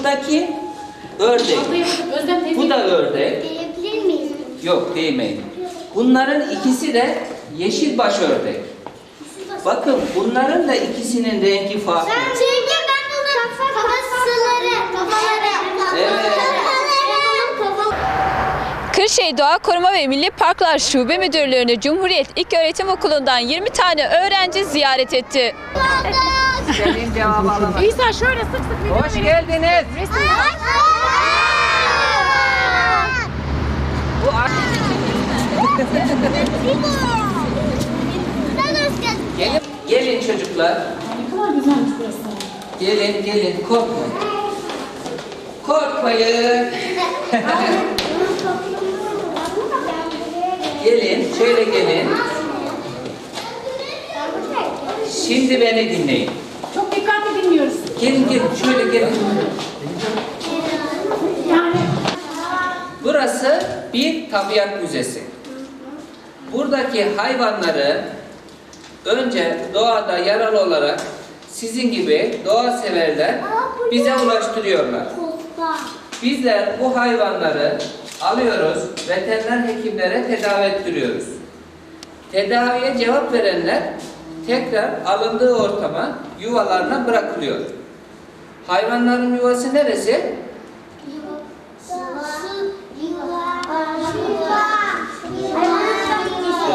Şuradaki ördek. Bu da ördek. Diyebilir miyiz? Yok değmeyin. Bunların ikisi de yeşilbaş ördek. Bakın bunların da ikisinin rengi farklı. Çünkü Kırşehir Doğa Koruma ve Milli Parklar Şube Müdürlüğü'nü Cumhuriyet İlköğretim Okulu'ndan 20 tane öğrenci ziyaret etti. Senin cevap. İsa şöyle sık sık video Hoş geldiniz. Bu Gelin, gelin çocuklar. Ne kadar güzelmiş burası. Gelin, gelin. Korkmayın. Korkmayın. Gelin, şöyle gelin. Şimdi beni dinleyin. Çok dikkatli dinliyoruz. Gelin, gelin. Şöyle gelin. Yani Burası bir tabiat müzesi. Buradaki hayvanları önce doğada yaralı olarak sizin gibi doğa severler bize ulaştırıyorlar. Bizler bu hayvanları alıyoruz, veteriner hekimlere tedavi ettiriyoruz. Tedaviye cevap verenler tekrar alındığı ortama yuvalarına bırakılıyor. Hayvanların yuvası neresi?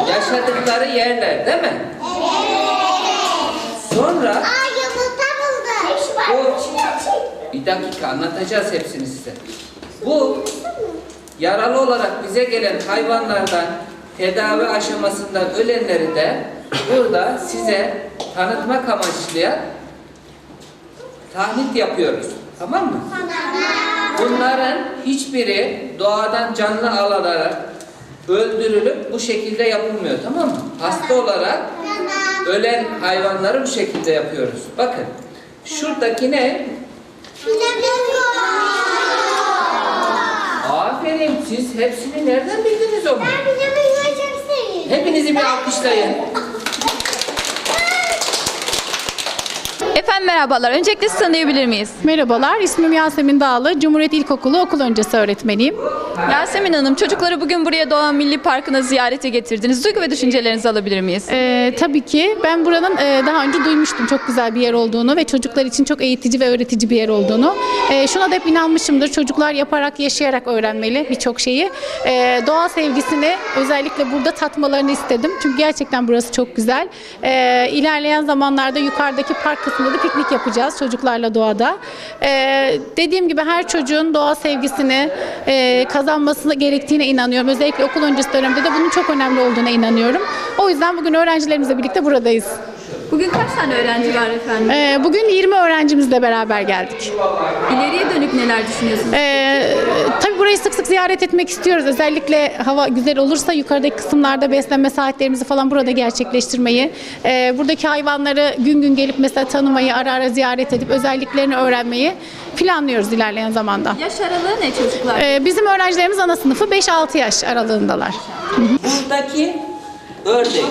Yaşadıkları yerler değil mi? Sonra bu bir dakika anlatacağız hepsini size. Bu yaralı olarak bize gelen hayvanlardan tedavi aşamasında ölenleri de burada size tanıtmak amaçlı tahnit yapıyoruz. Tamam mı? Bunların hiçbiri doğadan canlı alınarak öldürülüp bu şekilde yapılmıyor tamam mı? Hasta olarak ölen hayvanları bu şekilde yapıyoruz. Bakın şuradaki ne? Siz hepsini nereden bildiniz onu? Hepinizi bir alkışlayın. Efendim merhabalar. Öncelikle sizi tanıyabilir miyiz? Merhabalar, ismim Yasemin Dağlı. Cumhuriyet İlkokulu okul öncesi öğretmeniyim. Yasemin Hanım, çocukları bugün buraya Doğa Milli Parkı'na ziyarete getirdiniz. Duygu ve düşüncelerinizi alabilir miyiz? Ee, tabii ki ben buranın e, daha önce duymuştum çok güzel bir yer olduğunu ve çocuklar için çok eğitici ve öğretici bir yer olduğunu. Ee, şuna da hep inanmışımdır. Çocuklar yaparak, yaşayarak öğrenmeli birçok şeyi. Ee, doğa sevgisini özellikle burada tatmalarını istedim. Çünkü gerçekten burası çok güzel. Ee, ilerleyen zamanlarda yukarıdaki park kısmında da piknik yapacağız çocuklarla doğada. Ee, dediğim gibi her çocuğun doğa sevgisini e, kazanması gerektiğine inanıyorum. Özellikle okul öncesi dönemde de bunun çok önemli olduğuna inanıyorum. O yüzden bugün öğrencilerimizle birlikte buradayız. Bugün kaç tane öğrenci var efendim? Ee, bugün 20 öğrencimizle beraber geldik. İleriye dönük neler düşünüyorsunuz? Ee, tabii burayı sık sık ziyaret etmek istiyoruz. Özellikle hava güzel olursa yukarıdaki kısımlarda beslenme saatlerimizi falan burada gerçekleştirmeyi, e, buradaki hayvanları gün gün gelip mesela tanımayı, ara ara ziyaret edip özelliklerini öğrenmeyi planlıyoruz ilerleyen zamanda. Yaş aralığı ne çocuklar? Ee, bizim öğrencilerimiz ana sınıfı 5-6 yaş aralığındalar. Buradaki ördek.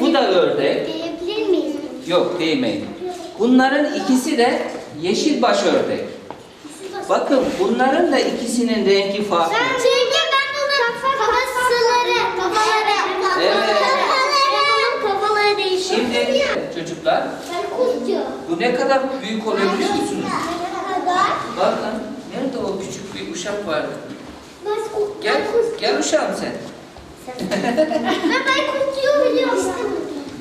Bu da ördek. Diyebilir miyiz? Yok değmeyin. Bunların ikisi de yeşilbaş ördek. Bakın bunların da ikisinin rengi farklı. Çünkü ben bunun kafasıları, kafaları. Evet. Bunun kafaları değişiyor. Şimdi çocuklar bu ne kadar büyük oluyor biliyor musunuz? Bakın nerede o küçük bir uşak vardı? Gel, gel uşağım sen.